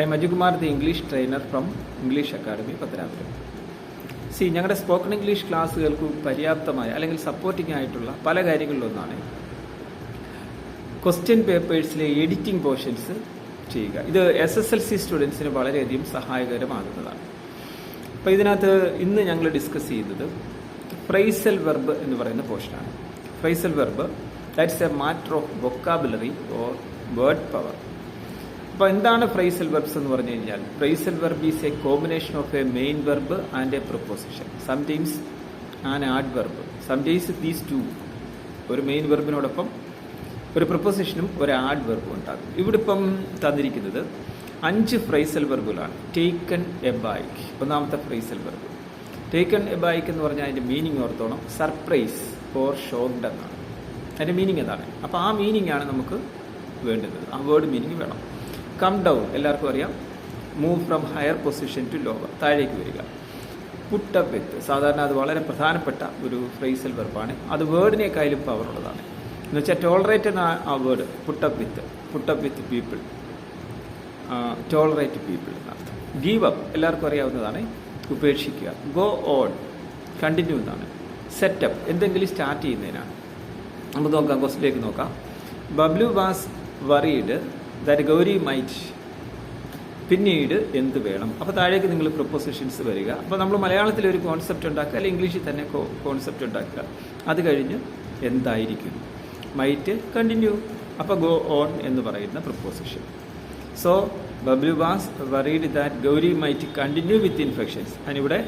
I Ajukumar the English trainer from English academy Pathanapuram. See ഞങ്ങളുടെ spoken English ക്ലാസ്സുകൾക്ക് പര്യാപ്തമായ അല്ലെങ്കിൽ സപ്പോർട്ടിംഗ് ആയിട്ടുള്ള പല കാര്യങ്ങളിലൊന്നാണ് ക്വസ്റ്റ്യൻ പേപ്പേഴ്സിലെ എഡിറ്റിംഗ് പോർഷൻസ് ചെയ്യുക. ഇത് എസ് എസ് എൽ സി സ്റ്റുഡൻസിന് വളരെയധികം സഹായകരമാകുന്നതാണ്. അപ്പോൾ ഇതിനകത്ത് ഇന്ന് ഞങ്ങൾ ഡിസ്കസ് ചെയ്യുന്നത് ഫ്രൈസൽ വെർബ് എന്ന് പറയുന്ന പോർഷനാണ് phrasal verb that's a matter of vocabulary or word power അപ്പോൾ എന്താണ് ഫ്രൈസൽ വെർബ്സ് എന്ന് പറഞ്ഞു കഴിഞ്ഞാൽ? Phrasal verb is a combination of a main verb and a proposition sometimes and adverb sometimes these two ഒരു main വെർബിനോടൊപ്പം ഒരു പ്രൊപ്പോസിഷനും ഒരു ആഡ് വെർബും ഉണ്ടാകും. ഇവിടെ ഇപ്പം തന്നിരിക്കുന്നത് അഞ്ച് ഫ്രൈസൽ വെർബുകളാണ് ടേക്കൺ എ ബൈക്ക് ഒന്നാമത്തെ phrasal verb taken A bike എന്ന് പറഞ്ഞാൽ അതിന്റെ മീനിങ് ഓർത്തോണം. സർപ്രൈസ് ഫോർ ഷോക്ഡ് എന്നാണ്. അതിന്റെ മീനിങ് എന്താണ്? അപ്പോൾ ആ മീനിങ് ആണ് നമുക്ക് വേണ്ടുന്നത്. ആ വേർഡ് മീനിങ് വേണം. കം ഡൗൺ എല്ലാവർക്കും അറിയാം. Move from higher position to lower താഴേക്ക് വരിക. പുട്ട് അപ്പ് വിത്ത് സാധാരണ അത് വളരെ പ്രധാനപ്പെട്ട ഒരു ഫ്രൈസൽ വെർബാണ് അത് വേർഡിനേക്കായാലും പവർ ഉള്ളതാണ്. എന്ന് വെച്ചാൽ ടോളറേറ്റ് എന്ന ആ word put up with put up with people tolerate people എന്നർത്ഥം ഗീവ് അപ്പ് എല്ലാവർക്കും അറിയാവുന്നതാണ്. ഉപേക്ഷിക്കുക. ഗോ ഓൺ കണ്ടിന്യൂ എന്നാണ്. സെറ്റപ്പ് എന്തെങ്കിലും സ്റ്റാർട്ട് ചെയ്യുന്നതിനാണ്. നമുക്ക് നോക്കാം. ക്വസ്റ്റിലേക്ക് നോക്കാം. Bablu was worried that Gauri might പിന്നീട് എന്ത് വേണം? അപ്പോൾ താഴേക്ക് നിങ്ങൾ പ്രൊപ്പോസിഷൻസ് വരിക. അപ്പോൾ നമ്മൾ മലയാളത്തിൽ ഒരു കോൺസെപ്റ്റ് ഉണ്ടാക്കുക അല്ലെങ്കിൽ ഇംഗ്ലീഷിൽ തന്നെ കോൺസെപ്റ്റ് ഉണ്ടാക്കുക. അത് കഴിഞ്ഞ് എന്തായിരിക്കും? മൈറ്റ് കണ്ടിന്യൂ അപ്പോൾ ഗോ ഓൺ എന്ന് പറയുന്ന proposition so Bablu was worried that Gauri might continue with infections അതിനിവിടെ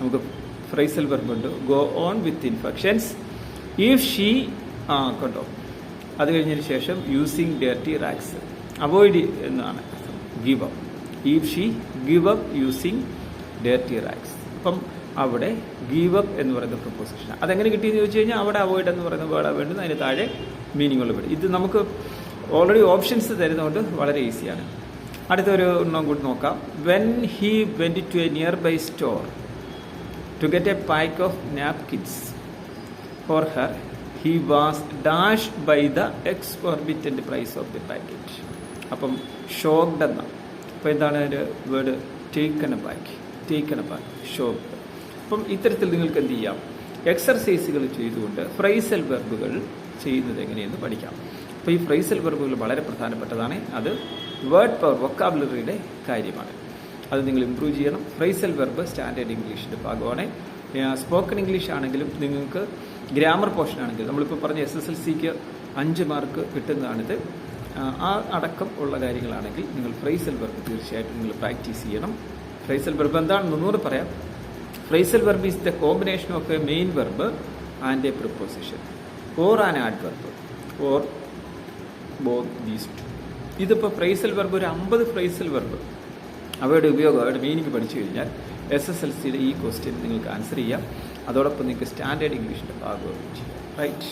നമുക്ക് phrasal വെർബുണ്ട് go on with infections if she ആ കണ്ടോ? അത് കഴിഞ്ഞതിന് ശേഷം യൂസിങ് ഡേർട്ടി റാക്സ് അവോയ്ഡ് എന്നാണ് give up if she give up using dirty rags അപ്പം അവിടെ ഗീവ് അപ്പ് എന്ന് പറയുന്ന പ്രപ്പോസിഷൻ അതെങ്ങനെ കിട്ടിയെന്ന് ചോദിച്ചു കഴിഞ്ഞാൽ അവിടെ അവോയ്ഡ് എന്ന് പറയുന്ന വേർഡാണ് വേണ്ടത്. അതിന് താഴെ മീനിങ് ഉള്ള വേർഡ് ഇത് നമുക്ക് ഓൾറെഡി ഓപ്ഷൻസ് തരുന്നതുകൊണ്ട് വളരെ ഈസിയാണ് അടുത്തൊരു എണ്ണം കൂടി നോക്കാം. When he went to a nearby store to get a pack of napkins for her he was dash by the exorbitant price of the packet അപ്പം ഷോക്ഡ് എന്ന അപ്പോൾ എന്താണ് അതിന്റെ word taken back taken back shocked അപ്പം ഇത്തരത്തിൽ നിങ്ങൾക്ക് എന്ത് ചെയ്യാം? എക്സർസൈസുകൾ ചെയ്തുകൊണ്ട് ഫ്രൈസൽ വെർബുകൾ ചെയ്യുന്നത് എങ്ങനെയെന്ന് പഠിക്കാം. അപ്പോൾ ഈ ഫ്രൈസൽ വെർബുകൾ വളരെ പ്രധാനപ്പെട്ടതാണ്. അത് വേർഡ് പവർ വൊക്കാബുലറിയുടെ കാര്യമാണ്. അത് നിങ്ങൾ ഇമ്പ്രൂവ് ചെയ്യണം. ഫ്രൈസൽ വെർബ് സ്റ്റാൻഡേർഡ് ഇംഗ്ലീഷിന്റെ ഭാഗമാണ്. സ്പോക്കൺ ഇംഗ്ലീഷ് ആണെങ്കിലും നിങ്ങൾക്ക് ഗ്രാമർ പോർഷൻ ആണെങ്കിലും നമ്മളിപ്പോൾ പറഞ്ഞ എസ് എസ് എൽ സിക്ക് അഞ്ച് മാർക്ക് കിട്ടുന്നതാണിത്. ആ അടക്കം ഉള്ള കാര്യങ്ങളാണെങ്കിൽ നിങ്ങൾ ഫ്രൈസൽ വെർബ് തീർച്ചയായിട്ടും നിങ്ങൾ പ്രാക്ടീസ് ചെയ്യണം. ഫ്രൈസൽ വെർബ് എന്താണെന്ന് ഒന്നുകൂടെ പറയാം. Phrasal verb is the combination of a main verb and a preposition or an adverb or both these two ഇതിപ്പോൾ ഫ്രൈസൽ വെർബ് ഒരു അമ്പത് ഫ്രൈസൽ വെർബ്. അവയുടെ ഉപയോഗം അവയുടെ മീനിങ് പഠിച്ചു കഴിഞ്ഞാൽ എസ് എസ് എൽ സിയുടെ ഈ ക്വസ്റ്റ്യൻ നിങ്ങൾക്ക് ആൻസർ ചെയ്യാം. അതോടൊപ്പം നിങ്ങൾക്ക് സ്റ്റാൻഡേർഡ് ഇംഗ്ലീഷിന്റെ ഭാഗവും ചെയ്യാം. റൈറ്റ്